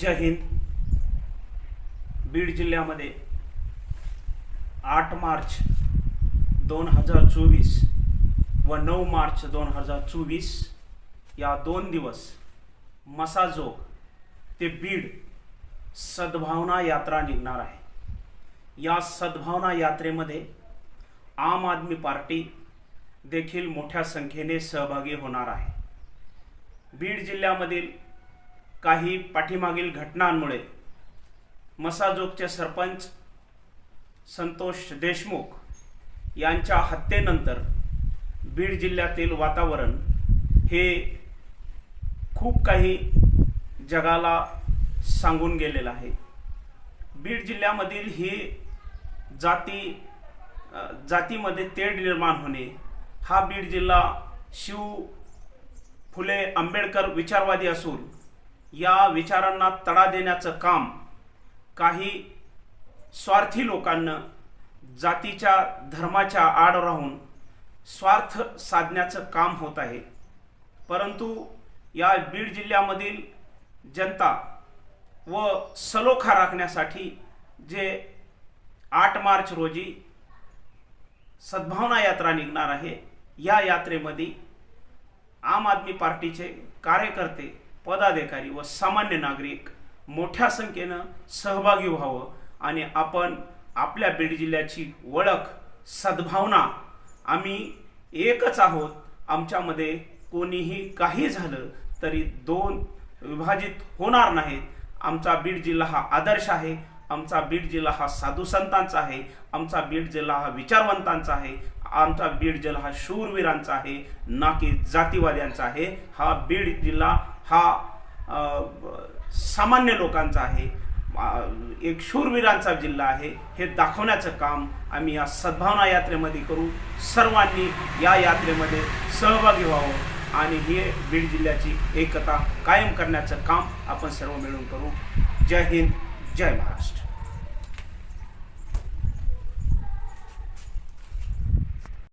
जय हिंद. बीड जिल्ह्यामध्ये आठ मार्च दोन हजार चोवीस व नऊ मार्च दोन हजार चोवीस या दोन दिवस मसाजोग ते बीड सद्भावना यात्रा निघणार आहे. या सद्भावना यात्रेमध्ये आम आदमी पार्टी देखील मोठ्या संख्येने सहभागी होणार आहे. बीड जिल्ह्यामधील काही पाठीमागील घटनांमुळे मसाजोगचे सरपंच संतोष देशमुख यांच्या हत्येनंतर बीड जिल्ह्यातील वातावरण हे खूप काही जगाला सांगून गेलेलं आहे. बीड जिल्ह्यामधील ही जाती जातीमध्ये तेढ निर्माण होणे हा बीड जिल्हा शिव फुले आंबेडकर विचारवादी असून या विचारांना तडा देण्याचं काम काही स्वार्थी लोकांना जातीच्या धर्माच्या आड राहून स्वार्थ साधण्याचं काम होत आहे. परंतु या बीड जिल्ह्यामधील जनता व सलोखा राखण्यासाठी जे आठ मार्च रोजी सद्भावना यात्रा निघणार आहे या यात्रेमध्ये आम आदमी पार्टीचे कार्यकर्ते पदाधिकारी व सामान्य नागरिक मोठ्या संख्येनं सहभागी व्हावं आणि आपण आपल्या बीड जिल्ह्याची ओळख सद्भावना आम्ही एकच आहोत. आमच्यामध्ये कोणीही काही झालं तरी दोन विभाजित होणार नाहीत. आमचा बीड जिल्हा हा आदर्श आहे. आमचा बीड जिल्हा हा साधू संतांचा आहे आमचा बीड जिल्हा हा विचारवंतांचा आहे आमचा बीड जिल्हा हा शूरवीरांचा आहे ना की जातीवाद्यांचा आहे हा बीड जिल्हा हा सामान्य लोकांचा आहे एक शूरवीरांचा जिल्हा आहे हे दाखवण्याचं काम आम्ही या सद्भावना यात्रेमध्ये करू. सर्वांनी या यात्रेमध्ये सहभागी व्हावं आणि हे बीड जिल्ह्याची एकता कायम करण्याचं काम आपण सर्व मिळून करू. जय हिंद. जय महाराष्ट्र